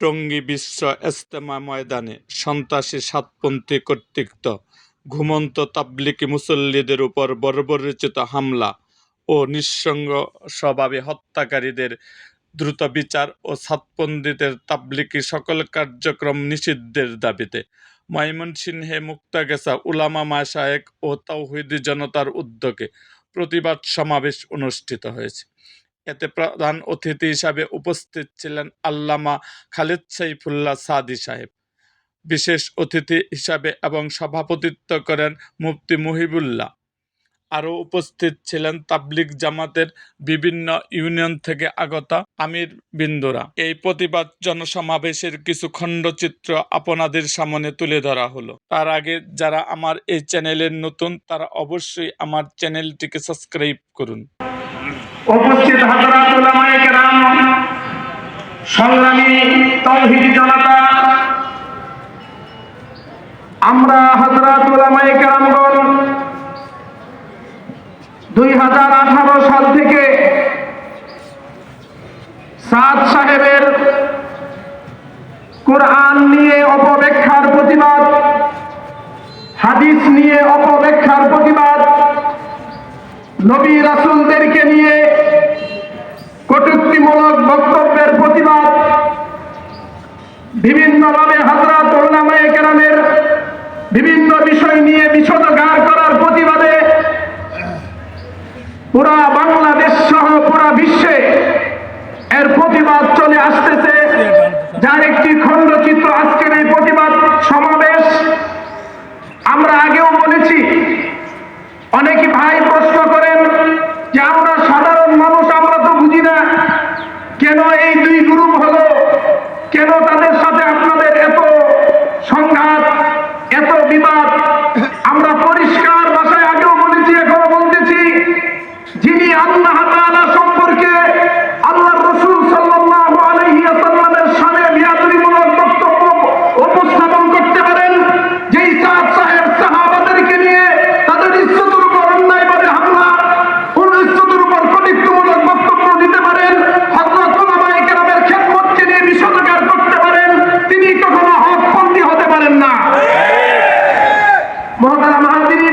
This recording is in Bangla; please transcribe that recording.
টঙ্গী বিশ্ব ইজতেমা ময়দানে সন্ত্রাসী সাতপন্থী কর্তৃত্ব, ঘুমন্ত তাবলিকি মুসল্লিদের উপর বর্বরোচিত হামলা ও নিঃসঙ্গ স্বভাবে হত্যাকারীদের দ্রুত বিচার ও সাতপন্থীদের তাবলিকি সকল কার্যক্রম নিষিদ্ধের দাবিতে ময়মনসিংহে মুক্তাগাছা উলামা মাশায়েখ ও তাওহিদি জনতার উদ্যোগে প্রতিবাদ সমাবেশ অনুষ্ঠিত হয়েছে। এতে প্রধান অতিথি হিসাবে উপস্থিত ছিলেন আল্লামা খালিদ সাইফুল্লাহ সাদি সাহেব। বিশেষ অতিথি হিসাবে এবং সভাপতিত্ব করেন মুফতি মুহিবুল্লাহ। আরও উপস্থিত ছিলেন তাবলিগ জামাতের বিভিন্ন ইউনিয়ন থেকে আগত আমির বিন্দুরা। এই প্রতিবাদ জনসমাবেশের কিছু খণ্ডচিত্র আপনাদের সামনে তুলে ধরা হলো। তার আগে যারা আমার এই চ্যানেলের নতুন, তারা অবশ্যই আমার চ্যানেলটিকে সাবস্ক্রাইব করুন। উপস্থিত হজরত সংগ্রামী তৌহিদ জনতা, আমরা হজরত দুই হাজার আঠারো সাল থেকে সাদ সাহেবের কোরআন নিয়ে অপব্যাখ্যার প্রতিবাদ, হাদিস নিয়ে অপব্যাখ্যার প্রতিবাদ, নবী রাসুলদেরকে নিয়ে বিভিন্নভাবে হাজরা ওলামায়ে কেরামের বিভিন্ন মহাতারা মহাদিনী